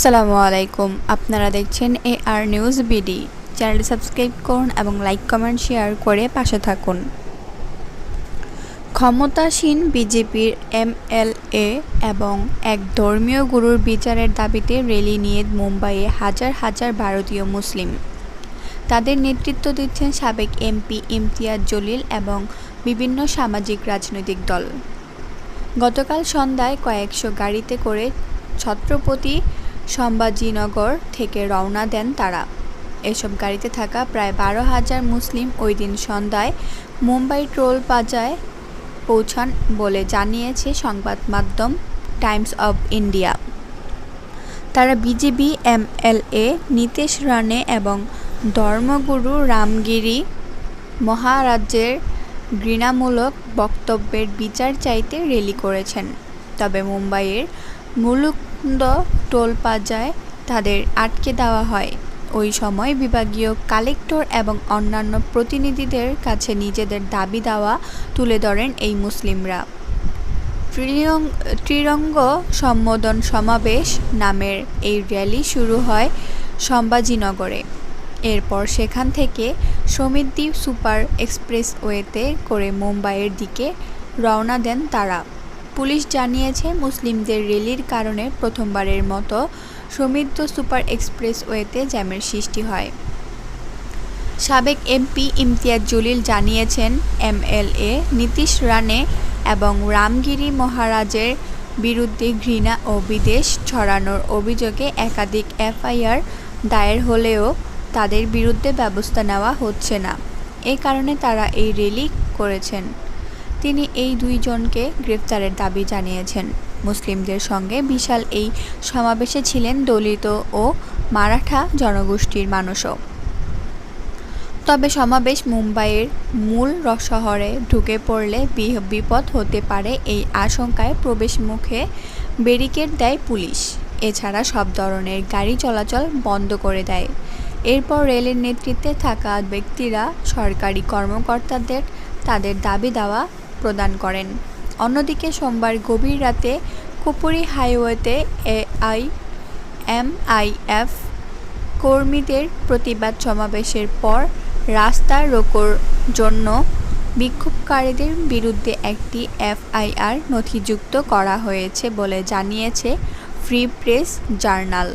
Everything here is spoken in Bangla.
আসসালামু আলাইকুম। আপনারা দেখছেন এ আর নিউজ বিডি চ্যানেলটি সাবস্ক্রাইব করুন এবং লাইক, কমেন্ট, শেয়ার করে পাশে থাকুন। ক্ষমতাসীন বিজেপির এমএলএ এবং এক ধর্মীয় গুরুর বিচারের দাবিতে র্যালি নিয়ে মুম্বাইয়ে হাজার হাজার ভারতীয় মুসলিম। তাদের নেতৃত্ব দিচ্ছেন সাবেক এমপি ইমতিয়াজ জলিল এবং বিভিন্ন সামাজিক রাজনৈতিক দল। গতকাল সন্ধ্যায় কয়েকশো গাড়িতে করে ছত্রপতি সম্ভাজিনগর থেকে রওনা দেন তারা। এসব গাড়িতে থাকা প্রায় বারো হাজার মুসলিম ওই দিন সন্ধ্যায় মুম্বাই টোল প্লাজায় পৌঁছান বলে জানিয়েছে সংবাদ মাধ্যম টাইমস অব ইন্ডিয়া। তারা বিজেপি এমএলএ, নীতিশ রানে এবং ধর্মগুরু রামগিরি মহারাজ্যের ঘৃণামূলক বক্তব্যের বিচার চাইতে র্যালি করেছেন। তবে মুম্বাইয়ের মুলুন্দ টোল পাজায় তাদের আটকে দেওয়া হয়। ওই সময় বিভাগীয় কালেক্টর এবং অন্যান্য প্রতিনিধিদের কাছে নিজেদের দাবি দাওয়া তুলে ধরেন এই মুসলিমরা। ত্রিরঙ্গ সম্বোধন সমাবেশ নামের এই র্যালি শুরু হয় সম্ভাজিনগরে এরপর সেখান থেকে সমৃদ্ধি সুপার এক্সপ্রেসওয়েতে করে মুম্বাইয়ের দিকে রওনা দেন তারা। পুলিশ জানিয়েছে, মুসলিমদের র্যালির কারণে প্রথমবারের মতো সমৃদ্ধ সুপার এক্সপ্রেসওয়েতে জ্যামের সৃষ্টি হয়। সাবেক এমপি ইমতিয়াজ জলিল জানিয়েছেন, এমএলএ নীতিশ রানে এবং রামগিরি মহারাজের বিরুদ্ধে ঘৃণা ও বিদেশ ছড়ানোর অভিযোগে একাধিক এফআইআর দায়ের হলেও তাদের বিরুদ্ধে ব্যবস্থা নেওয়া হচ্ছে না। এ কারণে তারা এই র্যালি করেছেন। তিনি এই দুইজনকে গ্রেফতারের দাবি জানিয়েছেন। মুসলিমদের সঙ্গে বিশাল এই সমাবেশে ছিলেন দলিত ও মারাঠা জনগোষ্ঠীর মানুষও। তবে সমাবেশ মুম্বাইয়ের মূল শহরে ঢুকে পড়লে বিপদ হতে পারে এই আশঙ্কায় প্রবেশ মুখে ব্যারিকেড দেয় পুলিশ। এছাড়া সব ধরনের গাড়ি চলাচল বন্ধ করে দেয়। এরপর রেলের নেতৃত্বে থাকা ব্যক্তিরা সরকারি কর্মকর্তাদের তাদের দাবি দাওয়া প্রদান করেন। অন্যদিকে সোমবার গভীর রাতে কুপুরি হাইওয়েতে এআই এমআইএফ কর্মীদের প্রতিবাদ সমাবেশের পর রাস্তা রোকোর জন্য বিক্ষোভকারীদের বিরুদ্ধে একটি এফআইআর নথিযুক্ত করা হয়েছে বলে জানিয়েছে ফ্রি প্রেস জার্নাল।